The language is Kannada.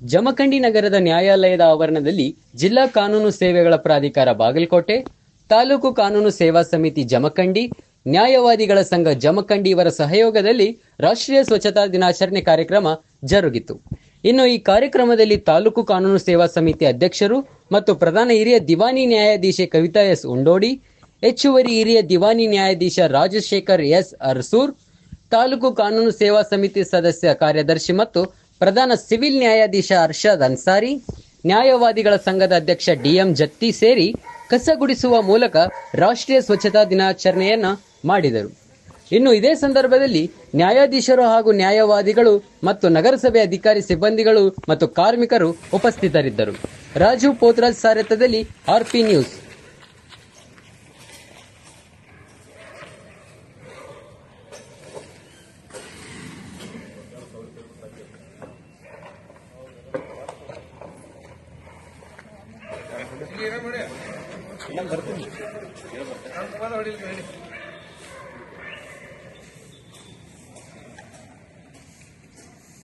ಜಮಖಂಡಿ ನಗರದ ನ್ಯಾಯಾಲಯದ ಆವರಣದಲ್ಲಿ ಜಿಲ್ಲಾ ಕಾನೂನು ಸೇವೆಗಳ ಪ್ರಾಧಿಕಾರ ಬಾಗಲಕೋಟೆ, ತಾಲೂಕು ಕಾನೂನು ಸೇವಾ ಸಮಿತಿ ಜಮಖಂಡಿ, ನ್ಯಾಯವಾದಿಗಳ ಸಂಘ ಜಮಖಂಡಿ ಇವರ ಸಹಯೋಗದಲ್ಲಿ ರಾಷ್ಟ್ರೀಯ ಸ್ವಚ್ಛತಾ ದಿನಾಚರಣೆ ಕಾರ್ಯಕ್ರಮ ಜರುಗಿತು. ಇನ್ನು ಈ ಕಾರ್ಯಕ್ರಮದಲ್ಲಿ ತಾಲೂಕು ಕಾನೂನು ಸೇವಾ ಸಮಿತಿ ಅಧ್ಯಕ್ಷರು ಮತ್ತು ಪ್ರಧಾನ ಹಿರಿಯ ದಿವಾನಿ ನ್ಯಾಯಾಧೀಶೆ ಕವಿತಾ ಎಸ್ ಉಂಡೋಡಿ, ಹೆಚ್ಚುವರಿ ಹಿರಿಯ ದಿವಾನಿ ನ್ಯಾಯಾಧೀಶ ರಾಜಶೇಖರ್ ಎಸ್ ಅರ್ಸೂರ್, ತಾಲೂಕು ಕಾನೂನು ಸೇವಾ ಸಮಿತಿ ಸದಸ್ಯ ಕಾರ್ಯದರ್ಶಿ ಮತ್ತು ಪ್ರಧಾನ ಸಿವಿಲ್ ನ್ಯಾಯಾಧೀಶ ಅರ್ಷದ್ ಅನ್ಸಾರಿ, ನ್ಯಾಯವಾದಿಗಳ ಸಂಘದ ಅಧ್ಯಕ್ಷ ಡಿಎಂ ಜತ್ತಿ ಸೇರಿ ಕಸ ಗುಡಿಸುವ ಮೂಲಕ ರಾಷ್ಟ್ರೀಯ ಸ್ವಚ್ಛತಾ ದಿನಾಚರಣೆಯನ್ನ ಮಾಡಿದರು. ಇನ್ನು ಇದೇ ಸಂದರ್ಭದಲ್ಲಿ ನ್ಯಾಯಾಧೀಶರು ಹಾಗೂ ನ್ಯಾಯವಾದಿಗಳು ಮತ್ತು ನಗರಸಭೆ ಅಧಿಕಾರಿ ಸಿಬ್ಬಂದಿಗಳು ಮತ್ತು ಕಾರ್ಮಿಕರು ಉಪಸ್ಥಿತರಿದ್ದರು. ರಾಜು ಪೋತ್ರಾಜ್ ಸಾರಥ್ಯದಲ್ಲಿ ಆರ್ಪಿ ನ್ಯೂಸ್. ಬರ್ತೀನಿ.